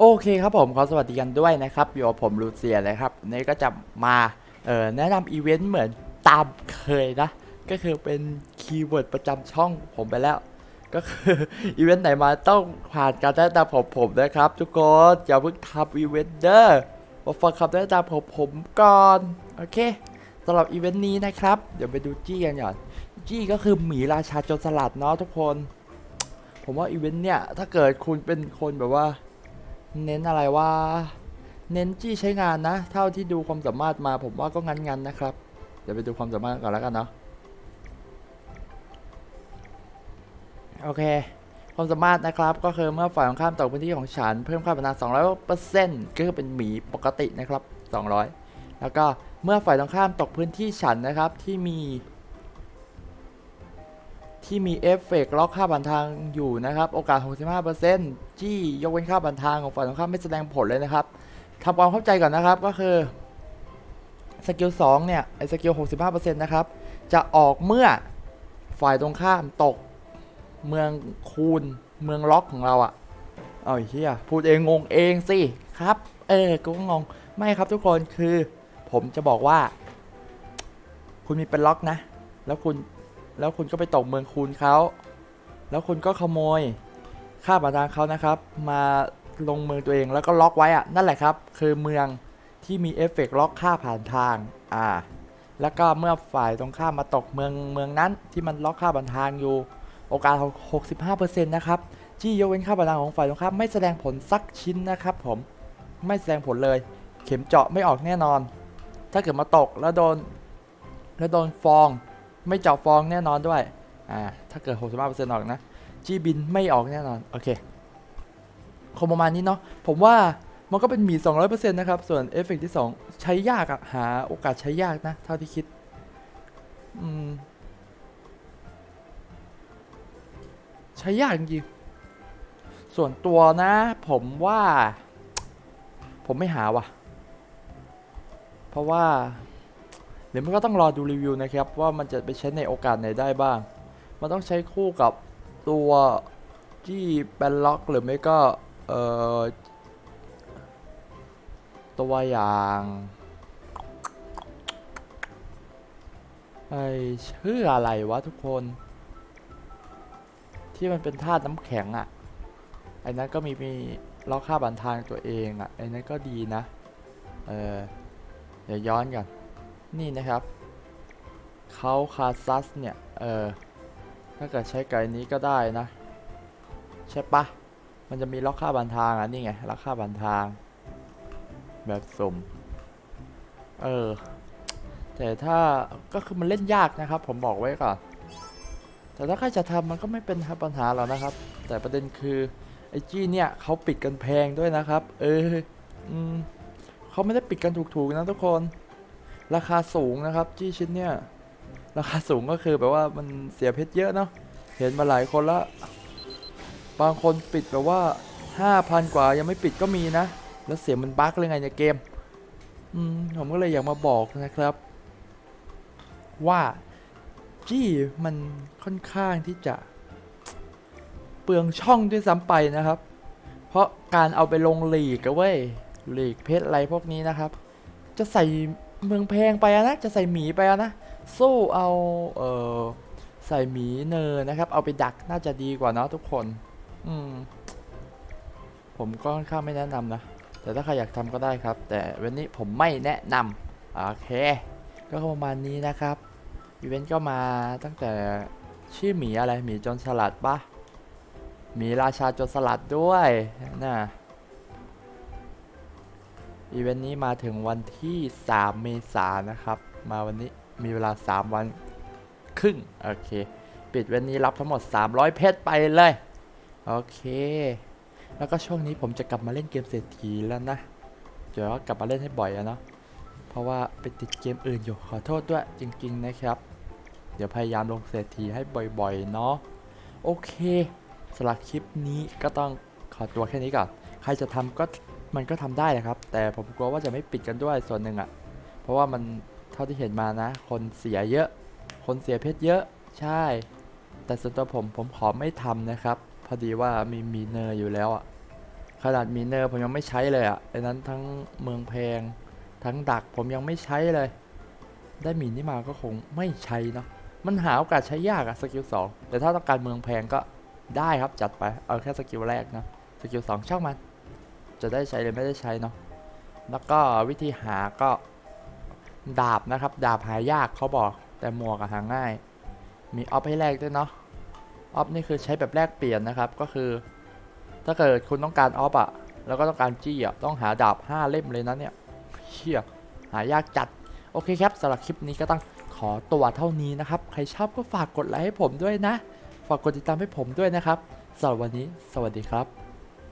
โอเคครับผมขอสวัสดีกันด้วยนะครับอยู่กับผมลูเซียเลยครับนนี้ก็จะมาเอ่อแนะนำอีเวนต์เหมือนตามเคยนะ ก็คือเป็นคีย์เวิร์ดประจำช่องผมไปแล้ว ก็คืออีเวนต์ไหนมาต้องผ่านการแนะนำของผมนะครับ ทุกคนอย่าเพิ่งทำอีเวนต์เด้อมาฟังคำแนะนำของผมก่อนโอเคสำหรับอีเวนต์นี้นะครับ เดี๋ยวไปดูจี้กันก่อนจี้ก็คือหมีราชาโจรสลัดเนาะทุกคน ผมว่าอีเวนต์เนี่ยถ้าเกิดคุณเป็นคนแบบว่า เน้นอะไรว่า เน้นจี้ใช้งานนะ เท่าที่ดูความสามารถมาผมว่าก็งั้นๆนนะครับ เดี๋ยวไปดูความสามารถก่อนแล้วกันเนาะโอเค ความสามารถนะครับ ก็คือเมื่อฝ่ายตรงข้ามตกพื้นที่ของฉัน เพิ่มค่าพลัง200%ก็คือเป็นหมีปกตินะครับ200แล้วก็เมื่อฝ่ายตรงข้ามตกพื้นที่ฉันนะครับที่มี ที่มีเอฟเฟกต์ล็อกค่าบันทางอยู่นะครับ โอกาส 65% จี้ยกเว้นค่าบันทางของฝ่ายตรงข้ามไม่แสดงผลเลยนะครับทำความเข้าใจก่อนนะครับก็คือสกิล2เนี่ยไอ้สกิล65%นะครับ จะออกเมื่อฝ่ายตรงข้ามตกเมืองคูณเมืองล็อกของเราอะเอาไอ้เฮียพูดเองงงเองสิครับ เออกูก็งงไม่ครับทุกคนคือ ผมจะบอกว่า คุณมีเป็นล็อกนะ แล้วคุณแล้วคุณก็ไปตกเมืองคูณเขาแล้วคุณก็ขโมย ค่าบัตรทางเขานะครับ มาลงเมืองตัวเองแล้วก็ล็อกไว้อะนั่นแหละครับ คือเมืองที่มีเอฟเฟกต์ล็อกค่าผ่านทางอ่าแล้วก็เมื่อฝ่ายตรงข้ามมาตกเมืองเมืองนั้นที่มันล็อกค่าบันทางอยู่ โอกาส 65%นะครับที่ยกเว้นค่าบันทางของฝ่ายตรงข้ามไม่แสดงผลสักชิ้นนะครับผมไม่แสดงผลเลย เข็มเจาะไม่ออกแน่นอน ถ้าเกิดมาตกแล้วโดน แล้วโดนฟอง ไม่เจาะฟองแน่นอนด้วยอ่าถ้าเกิด 65%ออกนะ จีบินไม่ออกแน่นอน โอเคคงประมาณนี้เนาะผมว่ามันก็เป็นหมี 200%นะครับ ส่วนเอฟเฟกต์ที่ 2 ใช้ยากอะหาโอกาสใช้ยากนะ เท่าที่คิด อืม ใช้ยากจริงๆส่วนตัวนะ ผมว่า ผมไม่หาว่ะ เพราะว่าเดี๋ยวมันก็ต้องรอดูรีวิวนะครับ ว่ามันจะไปใช้ในโอกาสไหนได้บ้าง มันต้องใช้คู่กับ ตัวที่แบนล็อกหรือไม่ก็ เอ่อ ตัวอย่างไอชื่ออะไรวะทุกคน ที่มันเป็นธาตุน้ำแข็งอะ่ะไอ้นั้นก็มีมีล็อกค่าบันทางตัวเองอะ่ะไอ้นั้นก็ดีนะ เออเดี๋ยวย้อนก่อนนี่นะครับเขาคาซัสเนี่ย เออ ถ้าเกิดใช้ไก่นี้ก็ได้นะ ใช่ปะมันจะมีล็อกค่าบันทางอะนี่ไงล็อกค่าบันทาง แบบสุ่มเออ แต่ถ้าก็คือมันเล่นยากนะครับ ผมบอกไว้ก่อน แต่ถ้าใครจะทำมันก็ไม่เป็นปัญหาหรอกนะครับ แต่ประเด็นคือไอจี้เนี่ยเขาปิดกันแพงด้วยนะครับ เอออืมเขาไม่ได้ปิดกันถูกๆนะทุกคน ราคาสูงนะครับจี้ชิ้นเนี่ย ราคาสูงก็คือแบบว่ามันเสียเพชรเยอะเนาะเห็นมาหลายคนละ บางคนปิดแบบว่า5,000 กว่ายังไม่ปิดก็มีนะ แล้วเสียงมันบั๊กเลยไงในเกมอืมผมก็เลยอยากมาบอกนะครับ ว่าจี้มันค่อนข้างที่จะ เปลืองช่องด้วยซ้ำไปนะครับ เพราะการเอาไปลงหลีกอะเว้ยหลีกเพชรอะไรพวกนี้นะครับ จะใส่ เมืองแพงไปะนะ จะใส่หมีไปะนะ สู้เอาเออใส่หมีเนอร์นะครับ เอาไปดักน่าจะดีกว่าเนาะทุกคน อืม ผมก็ค่อนข้างไม่แนะนำนะ แต่ถ้าใครอยากทำก็ได้ครับ แต่วันนี้ผมไม่แนะนำโอเค ก็ประมาณนี้นะครับอีเวนต์ก็มาตั้งแต่ชื่อหมีอะไรหมีจนสลัดปะหมีราชาจนสลัดด้วยนะ อีเวนต์นี้มาถึงวันที่ 3 เมษายนนะครับ มาวันนี้มีเวลา 3 วันครึ่ง โอเค ปิดเวนนี้รับทั้งหมด 300 เพชรไปเลย โอเค แล้วก็ช่วงนี้ผมจะกลับมาเล่นเกมเศรษฐีแล้วนะ เดี๋ยวกลับมาเล่นให้บ่อยอะเนาะ เพราะว่าไปติดเกมอื่นอยู่ ขอโทษด้วยจริง ๆ นะครับ เดี๋ยวพยายามลงเศรษฐีให้บ่อยๆ เนาะ โอเคสำหรับคลิปนี้ก็ต้องขอตัวแค่นี้ก่อน ใครจะทำก็ มันก็ทำได้แหละครับ แต่ผมกลัวว่าจะไม่ปิดกันด้วยส่วนหนึ่งอะ่ะ เพราะว่ามันเท่าที่เห็นมานะ คนเสียเยอะ คนเสียเพชรเยอะใช่ แต่ส่วนตัวผมผมขอไม่ทำนะครับ พอดีว่ามีมีเนอร์อยู่แล้วอะ่ะขนาดมีเนอร์ผมยังไม่ใช้เลยอะไอ้นั้นทั้งเมืองแพง ทั้งดักผมยังไม่ใช้เลย ได้มีนี่มาก็คงไม่ใช้เนาะมันหาโอกาสใช้ยากอะสกิลสองแต่ถ้าต้องการเมืองแพงก็ได้ครับจัดไปเอาแค่สกิลแรกนะสกิลสองช่างมัน จะได้ใช้หรือไม่ได้ใช้เนาะแล้วก็วิธีหาก็ดาบนะครับ ดาบหายากเขาบอกแต่หมวกหาง่าย มีออฟให้แลกด้วยเนาะออฟนี่คือใช้แบบแลกเปลี่ยนนะครับก็คือ ถ้าเกิดคุณต้องการออฟอะแล้วก็ต้องการจี้อะต้องหาดาบ 5 เล่มเลยนะเนี่ยเชี่ยหายากจัดโอเคครับสำหรับคลิปนี้ก็ต้องขอตัวเท่านี้นะครับ ใครชอบก็ฝากกดไลค์ให้ผมด้วยนะ ฝากกดติดตามให้ผมด้วยนะครับสำหรับวันนี้ สวัสดีครับ